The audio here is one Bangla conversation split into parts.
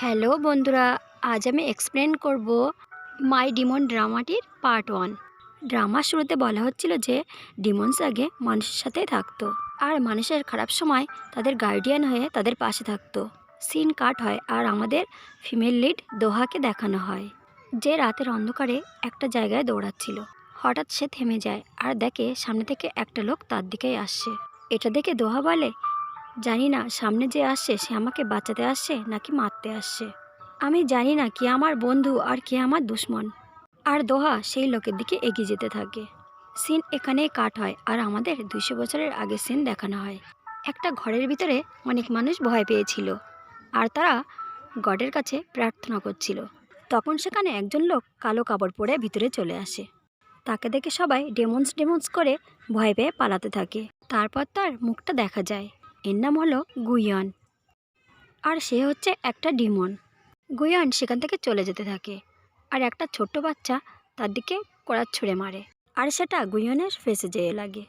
হ্যালো বন্ধুরা, আজ আমি এক্সপ্লেন করব মাই ডিমন ড্রামাটির পার্ট ওয়ান ড্রামার শুরুতে বলা হচ্ছিল যে ডিমনস আগে মানুষের সাথে থাকতো আর মানুষের খারাপ সময় তাদের গার্ডিয়ান হয়ে তাদের পাশে থাকতো। সিন কাট হয় আর আমাদের ফিমেল লিড দোহাকে দেখানো হয়, যে রাতের অন্ধকারে একটা জায়গায় দৌড়াচ্ছিল। হঠাৎ সে থেমে যায় আর দেখে সামনে থেকে একটা লোক তার দিকেই আসছে। এটা দেখে দোহা বলে জানি না সামনে যে আসছে সে আমাকে বাঁচাতে আসছে নাকি মারতে আসছে। আমি জানি না কে আমার বন্ধু আর কে আমার দুশ্মন। আর দোহা সেই লোকের দিকে এগিয়ে যেতে থাকে। সিন এখানেই কাট হয় আর আমাদের দুইশো বছরের আগে সিন দেখানো হয়। একটা ঘরের ভিতরে অনেক মানুষ ভয় পেয়েছিল আর তারা গডের কাছে প্রার্থনা করছিল। তখন সেখানে একজন লোক কালো কাপড় পরে ভিতরে চলে আসে। তাকে দেখে সবাই ডেমন্স ডেমন্স করে ভয় পেয়ে পালাতে থাকে। তারপর তার মুখটা দেখা যায়। এর নাম হলো গুইয়ন আর সে হচ্ছে একটা ডিমন। গুইয়ন সেখান থেকে চলে যেতে থাকে। আর একটা ছোট্ট বাচ্চা তার দিকে কড়ার ছুঁড়ে মারে। আর সেটা গুইয়নের ফেসে যেয়ে লাগে।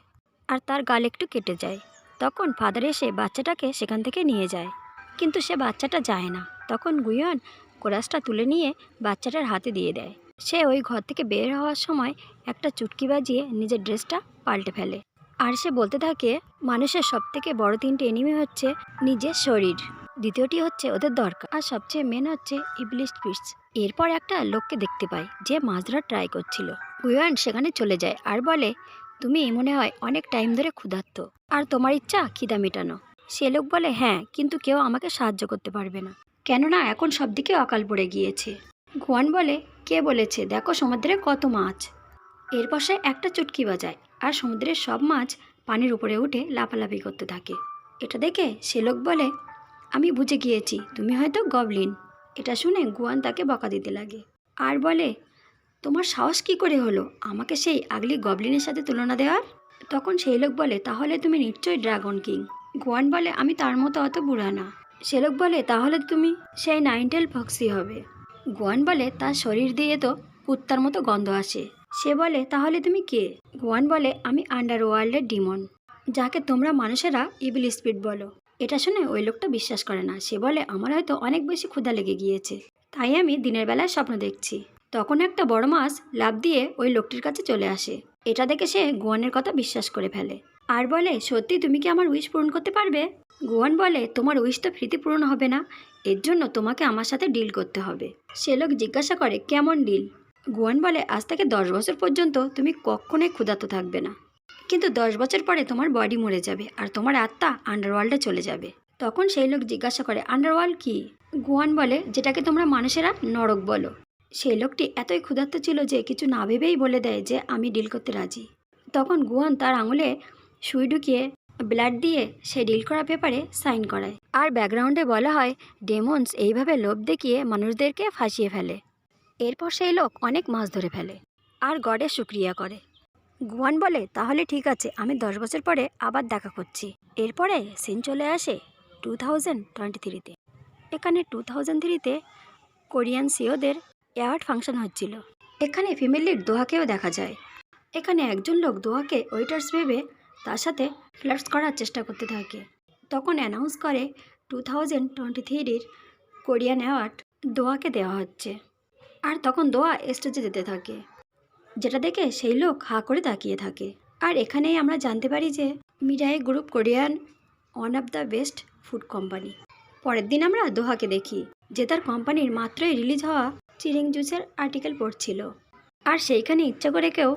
আর তার গাল একটু কেটে যায়। তখন ফাদার এসে বাচ্চাটাকে সেখান থেকে নিয়ে যায়। কিন্তু সে বাচ্চাটা যায় না। তখন গুইয়ন কোরাসটা তুলে নিয়ে বাচ্চাটার হাতে দিয়ে দেয়। সে ওই ঘর থেকে বের হওয়ার সময় একটা চুটকি বাজিয়ে নিজের ড্রেসটা পাল্টে ফেলে। আর সে বলতে থাকে, মানুষের সব থেকে বড় তিনটে এনিমি হচ্ছে নিজের শরীর। দ্বিতীয়টি হচ্ছে ওদের দরকার। আর সবচেয়ে মেন হচ্ছে ইবলিশ ফিস এরপর একটা লোককে দেখতে পাই, যে মাছ ট্রাই করছিল। গুয়ান সেখানে চলে যায় আর বলে, তুমি মনে হয় অনেক টাইম ধরে ক্ষুধার্ত। আর তোমার ইচ্ছা খিদা মেটানো। সে লোক বলে হ্যাঁ কিন্তু কেউ আমাকে সাহায্য করতে পারবে না। কেননা এখন সব দিকে অকাল পড়ে গিয়েছে। গুয়ান বলে, কে বলেছে? দেখো সমুদ্রে কত মাছ। এরপর সে একটা চুটকি বাজায় আর সমুদ্রের সব মাছ পানির উপরে উঠে লাফালাফি করতে থাকে। এটা দেখে সে লোক বলে, আমি বুঝে গিয়েছি, তুমি হয়তো গবলিন। এটা শুনে গুয়ান তাকে বকা দিতে লাগে। আর বলে, তোমার সাহস কি করে হলো? আমাকে সেই আগলি গবলিনের সাথে তুলনা দেওয়ার? তখন সেই লোক বলে, তাহলে তুমি নিশ্চয়ই ড্রাগন কিং। গুয়ান বলে, আমি তার মতো অত বুড়া না। সে লোক বলে, তাহলে তুমি সেই নাইনটেল ফক্সি হবে। গুয়ান বলে, তার শরীর দিয়ে তো কুত্তার মতো গন্ধ আসে। সে বলে, তাহলে তুমি কে? গুয়ান বলে, আমি আন্ডারওয়ার্ল্ডের ডিমন, যাকে তোমরা মানুষেরা ইবিল স্পিড বলো। এটা শুনে ওই লোকটা বিশ্বাস করে না। সে বলে, আমার হয়তো অনেক বেশি ক্ষুধা লেগে গিয়েছে। তাই আমি দিনের বেলায় স্বপ্ন দেখছি। তখন একটা বড় মাছ লাভ দিয়ে ওই লোকটির কাছে চলে আসে। এটা দেখে সে গুয়ানের কথা বিশ্বাস করে ফেলে। আর বলে, সত্যি তুমি কি আমার উইশ পূরণ করতে পারবে? গুয়ান বলে, তোমার উইশ তো ফ্রিতে পূরণ হবে না। এর জন্য তোমাকে আমার সাথে ডিল করতে হবে। সে লোক জিজ্ঞাসা করে, কেমন ডিল? গুয়ান বলে, আজ থেকে দশ বছর পর্যন্ত তুমি কখনোই ক্ষুধার্ত থাকবে না। কিন্তু দশ বছর পরে তোমার বডি মরে যাবে আর তোমার আত্মা আন্ডারওয়ার্ল্ডে চলে যাবে। তখন সেই লোক জিজ্ঞাসা করে আন্ডারওয়ার্ল্ড কি? গুয়ান বলে, যেটাকে তোমরা মানুষেরা নরক বলো। সেই লোকটি এতই ক্ষুধার্ত ছিল যে কিছু না ভেবেই বলে দেয় যে, আমি ডিল করতে রাজি। তখন গুয়ান তার আঙুলে সুই ঢুকিয়ে ব্লাড দিয়ে সে ডিল করা পেপারে সাইন করায়। আর ব্যাকগ্রাউন্ডে বলা হয় ডেমন্স এইভাবে লোভ দেখিয়ে মানুষদেরকে ফাঁসিয়ে ফেলে। এরপর সেই লোক অনেক মাছ ধরে ফেলে আর গডের শুক্রিয়া করে। গুয়ান বলে, তাহলে ঠিক আছে, আমি দশ বছর পরে আবার দেখা করছি। এরপরে সিন চলে আসে টু থাউজেন্ড টোয়েন্টি থ্রিতে এখানে টু থাউজেন্ড থ্রিতে কোরিয়ান সিওদের অ্যাওয়ার্ড ফাংশন হচ্ছিল। এখানে ফিমেলির দোহাকেও দেখা যায়। এখানে একজন লোক দোহাকে ওয়েটার্স ভেবে তার সাথে ফ্লার্টস করার চেষ্টা করতে থাকে। তখন অ্যানাউন্স করে টু থাউজেন্ড টোয়েন্টি থ্রির কোরিয়ান অ্যাওয়ার্ড দোয়াকে দেওয়া হচ্ছে। আর তখন দোয়া স্টেজে যেতে থাকে। যেটা দেখে সেই লোক হা করে তাকিয়ে থাকে। আর এখানেই আমরা জানতে পারি যে Mirae group Korean one of the best food company পরের দিন আমরা দোহাকে দেখি যে তার কোম্পানির মাত্রই রিলিজ হওয়া চিরিং জুসের আর্টিকেল পড়ছিল। আর সেইখানে ইচ্ছা করে কেউ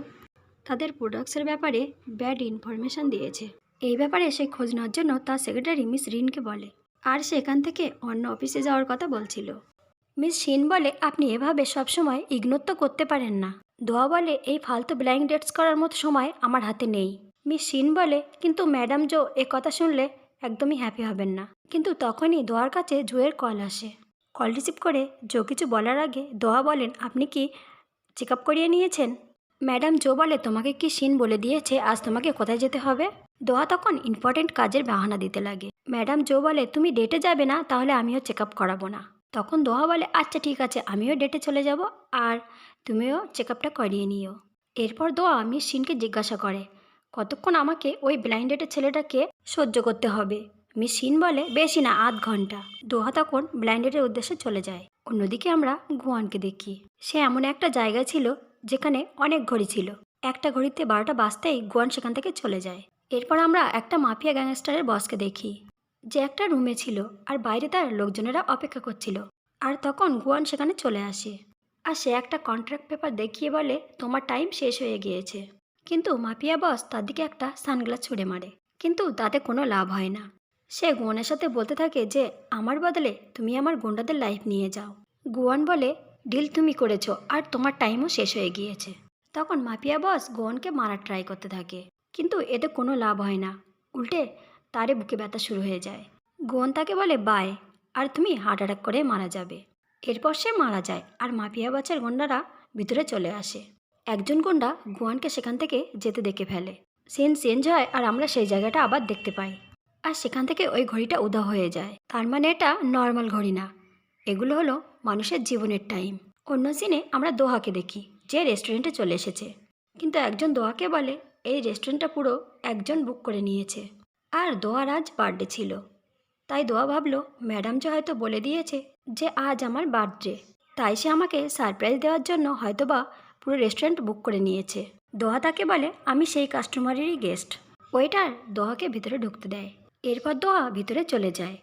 তাদের প্রোডাক্টসের ব্যাপারে ব্যাড ইনফরমেশন দিয়েছে। এই ব্যাপারে সে খোঁজ নেওয়ার জন্য তার সেক্রেটারি মিস রিনকে বলে। আর সেখান থেকে অন্য অফিসে যাওয়ার কথা বলছিল। মিস শিন বলে, আপনি এভাবে সবসময় ইগনোর তো করতে পারেন না দোয়া বলে, এই ফালতু ব্লাইন্ড ডেটস করার মতো সময় আমার হাতে নেই মিস শিন বলে, কিন্তু ম্যাডাম জো, এ কথা শুনলে একদমই হ্যাপি হবেন না কিন্তু তখনই দোয়ার কাছে জুয়ের কল আসে। কল রিসিভ করে জো কিছু বলার আগে দোয়া বলেন, আপনি কি চেক আপ করিয়ে নিয়েছেন ম্যাডাম জো বলে, তোমাকে কি শিন বলে দিয়েছে? আজ তোমাকে কোথায় যেতে হবে দোয়া তখন ইম্পর্টেন্ট কাজের বাহানা দিতে লাগে। ম্যাডাম জো বলে, তুমি ডেটে যাবে না, তাহলে আমিও চেক আপ করাবো না। তখন দোহা বলে আচ্ছা ঠিক আছে, আমিও ডেটে চলে যাব আর তুমিও চেক আপটা করিয়ে নিও। এরপর দোয়া মিস শিনকে জিজ্ঞাসা করে, কতক্ষণ আমাকে ওই ব্লাইন্ড ডেটের ছেলেটাকে সহ্য করতে হবে? মিস সিন বলে, বেশি না, আধ ঘণ্টা। দোহা তখন ব্লাইন্ডেডের উদ্দেশ্যে চলে যায়। অন্যদিকে আমরা গুয়ানকে দেখি। সে এমন একটা জায়গা ছিল যেখানে অনেক ঘড়ি ছিল। একটা ঘড়িতে বারোটা বাজতেই গুয়ান সেখান থেকে চলে যায়। এরপর আমরা একটা মাফিয়া গ্যাংস্টারের বসকে দেখি। যে একটা রুমে ছিল আর বাইরে তার লোকজনেরা অপেক্ষা করছিল। আর তখন গুয়ান সেখানে চলে আসে। আর সে একটা কন্ট্রাক্ট পেপার দেখিয়ে বলে, তোমার টাইম শেষ হয়ে গিয়েছে। কিন্তু মাফিয়া বস তার দিকে একটা সানগ্লাস ছুড়ে মারে। কিন্তু তাতে কোনো লাভ হয় না। সে গুয়ানের সাথে বলতে থাকে যে, আমার বদলে তুমি আমার গুন্ডাদের লাইফ নিয়ে যাও। গুয়ান বলে ডিল তুমি করেছ আর তোমার টাইমও শেষ হয়ে গিয়েছে। তখন মাফিয়া বস গোয়ানকে মারার ট্রাই করতে থাকে। কিন্তু এতে কোনো লাভ হয় না। উল্টে তারে বুকে ব্যথা শুরু হয়ে যায়। গোয়ান তাকে বলে, বাই, আর তুমি হার্ট অ্যাটাক করে মারা যাবে। এরপর সে মারা যায় আর মাফিয়া বাচ্চার গুন্ডারা ভিতরে চলে আসে। একজন গুন্ডা গোয়ানকে সেখান থেকে যেতে দেখে ফেলে। সিন চেঞ্জ হয় আর আমরা সেই জায়গাটা আবার দেখতে পাই। আর সেখান থেকে ওই ঘড়িটা উদা হয়ে যায়। তার মানে এটা নর্মাল ঘড়ি না। এগুলো হলো মানুষের জীবনের টাইম। অন্য সিনে আমরা দোহাকে দেখি, যে রেস্টুরেন্টে চলে এসেছে। কিন্তু একজন দোহাকে বলে, এই রেস্টুরেন্টটা পুরো একজন বুক করে নিয়েছে। আর দোয়ার আজ বার্থডে ছিল। তাই দোয়া ভাবলো, ম্যাডাম যে হয়তো বলে দিয়েছে যে আজ আমার বার্থডে, তাই সে আমাকে সারপ্রাইজ দেওয়ার জন্য হয়তোবা পুরো রেস্টুরেন্ট বুক করে নিয়েছে। দোহা তাকে বলে, আমি সেই কাস্টমারেরই গেস্ট। ওয়েটার দোহাকে ভিতরে ঢুকতে দেয়। এরপর দোহা ভিতরে চলে যায়।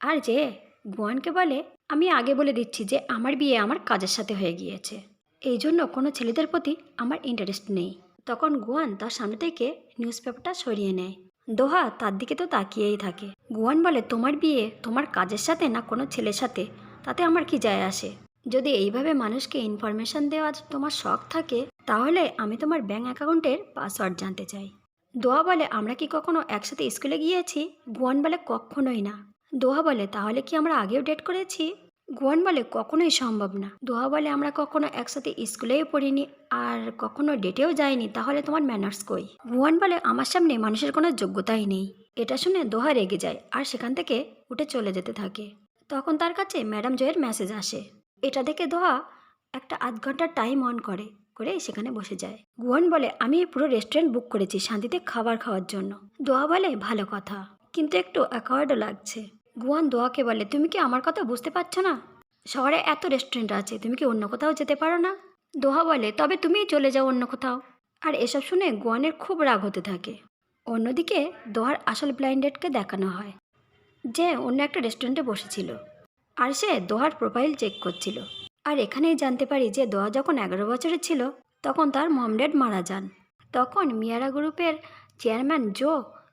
আর যে গোয়ানকে বলে, আমি আগে বলে দিচ্ছি যে আমার বিয়ে আমার কাজের সাথে হয়ে গিয়েছে। এই জন্য কোনো ছেলেদের প্রতি আমার ইন্টারেস্ট নেই। তখন গোয়ান তার সামনে থেকে নিউজ পেপারটা সরিয়ে নেয়। দোহা তার দিকে তো তাকিয়েই থাকে। গুয়ান বলে, তোমার বিয়ে তোমার কাজের সাথে না কোনো ছেলের সাথে? তাতে আমার কি যায় আসে? যদি এইভাবে মানুষকে ইনফরমেশন দেওয়ার তোমার শখ থাকে, তাহলে আমি তোমার ব্যাঙ্ক অ্যাকাউন্টের পাসওয়ার্ড জানতে চাই। দোয়া বলে, আমরা কি কখনো একসাথে স্কুলে গিয়েছি? গুয়ান বলে, কখনোই না। দোহা বলে, তাহলে কি আমরা আগেও ডেট করেছি? গুয়ান বলে কখনোই সম্ভব না। দোহা বলে আমরা কখনো একসাথে স্কুলেও পড়িনি আর কখনো ডেটেও যাইনি, তাহলে তোমার ম্যানার্স কই? গুয়ান বলে আমার সামনে মানুষের কোনো যোগ্যতাই নেই। এটা শুনে দোহা রেগে যায় আর সেখান থেকে উঠে চলে যেতে থাকে। তখন তার কাছে ম্যাডাম জয়ের মেসেজ আসে। এটা দেখে দোহা একটা আধ ঘণ্টার টাইম অন করে করে সেখানে বসে যায়। গুয়ান বলে, আমি পুরো রেস্টুরেন্ট বুক করেছি শান্তিতে খাবার খাওয়ার জন্য। দোয়া বলে, ভালো কথা। কিন্তু একটু অ্যাকওয়ার্ডও লাগছে। গুয়ান দোয়াকে বলে, তুমি কি আমার কথা বুঝতে পারছ না? শহরে এত রেস্টুরেন্ট আছে, তুমি কি অন্য কোথাও যেতে পারো না? দোহা বলে, তবে তুমিই চলে যাও অন্য কোথাও। আর এসব শুনে গোয়ানের খুব রাগ হতে থাকে। অন্যদিকে দোহার আসল ব্লাইন্ডেডকে দেখানো হয়, যে অন্য একটা রেস্টুরেন্টে বসেছিল। আর সে দোহার প্রোফাইল চেক করছিল। আর এখানেই জানতে পারি যে দোহা যখন এগারো বছরের ছিল, তখন তার মম মারা যান। তখন মিয়ারা গ্রুপের চেয়ারম্যান জো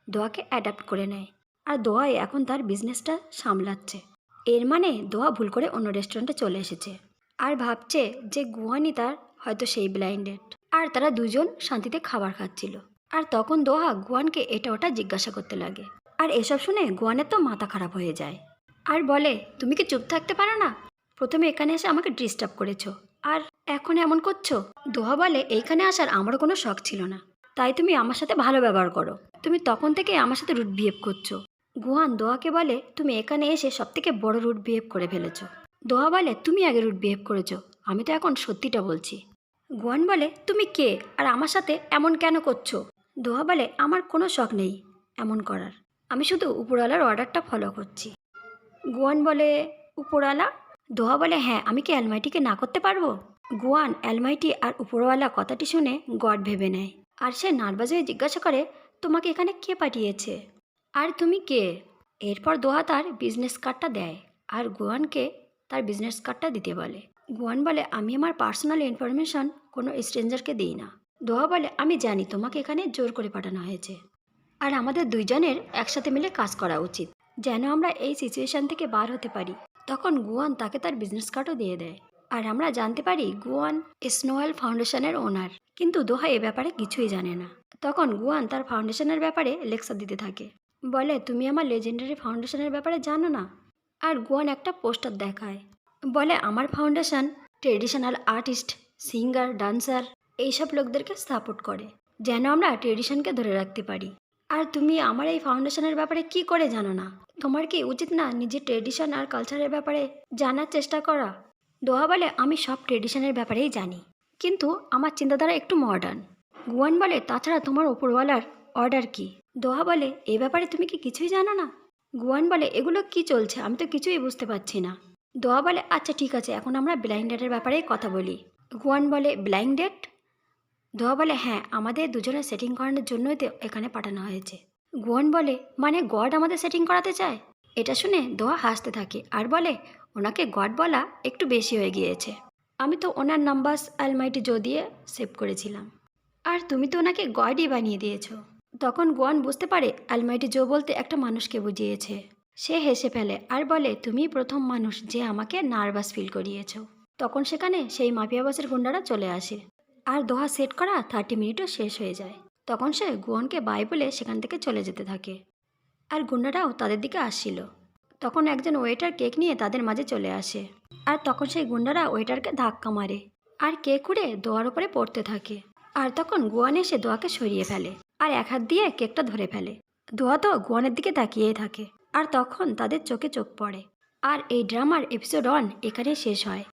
দোয়াকে অ্যাডাপ্ট করে নেয়। আর দোয়াই এখন তার বিজনেসটা সামলাচ্ছে। এর মানে দোয়া ভুল করে অন্য রেস্টুরেন্টে চলে এসেছে। আর ভাবছে যে গুয়ানি তার হয়তো সেই ব্লাইন্ডেড আর তারা দুজন শান্তিতে খাবার খাচ্ছিল। আর তখন দোহা গুয়ানকে এটা ওটা জিজ্ঞাসা করতে লাগে। আর এসব শুনে গুয়ানের তো মাথা খারাপ হয়ে যায়। আর বলে, তুমি কি চুপ থাকতে পারো না? প্রথমে এখানে এসে আমাকে ডিস্টার্ব করেছ। আর এখন এমন করছ? দোহা বলে, এইখানে আসার আমারও কোনো শখ ছিল না। তাই তুমি আমার সাথে ভালো ব্যবহার করো। তুমি তখন থেকে আমার সাথে রুট বিহেভ করছ। গুহান দোয়াকে বলে, তুমি এখানে এসে সব থেকে বড় রুট বিহেভ করে ফেলেছ। দোয়া বলে, তুমি আগে রুট বিহেভ করেছ। আমি তো এখন সত্যিটা বলছি। গুয়ান বলে, তুমি কে? আর আমার সাথে এমন কেন করছ? দোয়া বলে, আমার কোনো শখ নেই এমন করার। আমি শুধু উপরওয়ালার অর্ডারটা ফলো করছি। গুয়ান বলে, উপরওয়ালা? দোহা বলে হ্যাঁ আমি কি অ্যালমাইটিকে না করতে পারব? গুয়ান অ্যালমাইটি আর উপরওয়ালা কথাটি শুনে গড ভেবে নেয়। আর সে নার্ভাস হয়ে জিজ্ঞাসা করে, তোমাকে এখানে কে পাঠিয়েছে? আর তুমি কে? এরপর দোহা তার বিজনেস কার্ডটা দেয় আর গুয়ানকে তার বিজনেস কার্ডটা দিতে বলে। গুয়ান বলে, আমি আমার পার্সোনাল ইনফরমেশন কোনো স্ট্রেঞ্জারকে দিই না। দোহা বলে, আমি জানি তোমাকে এখানে জোর করে পাঠানো হয়েছে। আর আমাদের দুইজনের একসাথে মিলে কাজ করা উচিত, যেন আমরা এই সিচুয়েশন থেকে বার হতে পারি। তখন গুয়ান তাকে তার বিজনেস কার্ডও দিয়ে দেয়। আর আমরা জানতে পারি, গুয়ান স্নোয়েল ফাউন্ডেশনের ওনার কিন্তু দোহা এ ব্যাপারে কিছুই জানে না। তখন গুয়ান তার ফাউন্ডেশনের ব্যাপারে লেকচার দিতে থাকে। বলে, তুমি আমার লেজেন্ডারি ফাউন্ডেশনের ব্যাপারে জানো না? আর গোয়ান একটা পোস্টার দেখায়। বলে, আমার foundation traditional artist singer dancer এইসব লোকদেরকে সাপোর্ট করে, যেন আমরা ট্রেডিশনকে ধরে রাখতে পারি। আর তুমি আমার এই ফাউন্ডেশনের ব্যাপারে কি করে জানো না? তোমার কি উচিত না নিজের ট্রেডিশন আর কালচারের ব্যাপারে জানার চেষ্টা করা? দোয়া বলে, আমি সব ট্রেডিশনের ব্যাপারেই জানি, কিন্তু আমার চিন্তাধারা একটু মডার্ন গুয়ান বলে, তাছাড়া তোমার ওপরওয়ালার অর্ডার কি? দোহা বলে, এ ব্যাপারে তুমি কি কিছুই জানো না? গুয়ান বলে, এগুলো কি চলছে? আমি তো কিছুই বুঝতে পারছি না। দোয়া বলে আচ্ছা ঠিক আছে, এখন আমরা ব্লাইন্ড ডেটের ব্যাপারেই কথা বলি। গুয়ান বলে ব্লাইন্ড ডেট দোয়া বলে হ্যাঁ আমাদের দুজনের সেটিং করানোর জন্যই তো এখানে পাঠানো হয়েছে। গুয়ান বলে মানে গড আমাদের সেটিং করাতে চায়? এটা শুনে দোয়া হাসতে থাকে আর বলে, ওনাকে গড বলা একটু বেশি হয়ে গিয়েছে। আমি তো ওনার নাম্বার আলমাইটি জো দিয়ে সেভ করেছিলাম। আর তুমি তো ওনাকে গডই বানিয়ে দিয়েছ। তখন গোয়ান বুঝতে পারে আলমাইটি জো বলতে একটা মানুষকে বুঝিয়েছে। সে হেসে ফেলে আর বলে তুমি প্রথম মানুষ যে আমাকে নার্ভাস ফিল করিয়েছো। তখন সেখানে সেই মাফিয়া বাসের গুন্ডারা চলে আসে। আর দোহা সেট করা থার্টি মিনিটও শেষ হয়ে যায়। তখন সে গুয়ানকে বাই বলে সেখান থেকে চলে যেতে থাকে। আর গুন্ডারাও তাদের দিকে আসছিল। তখন একজন ওয়েটার কেক নিয়ে তাদের মাঝে চলে আসে। আর তখন সেই গুন্ডারা ওয়েটারকে ধাক্কা মারে। আর কেক উড়ে দোয়ার উপরে পড়তে থাকে। আর তখন গুয়ান এসে দোয়াকে সরিয়ে ফেলে। আর এক হাত দিয়ে কেকটা ধরে ফেলে। দোয়া তো গোয়ানের দিকে তাকিয়েই থাকে। আর তখন তাদের চোখে চোখ পড়ে। আর এই ড্রামার এপিসোড ওয়ান এখানে শেষ হয়।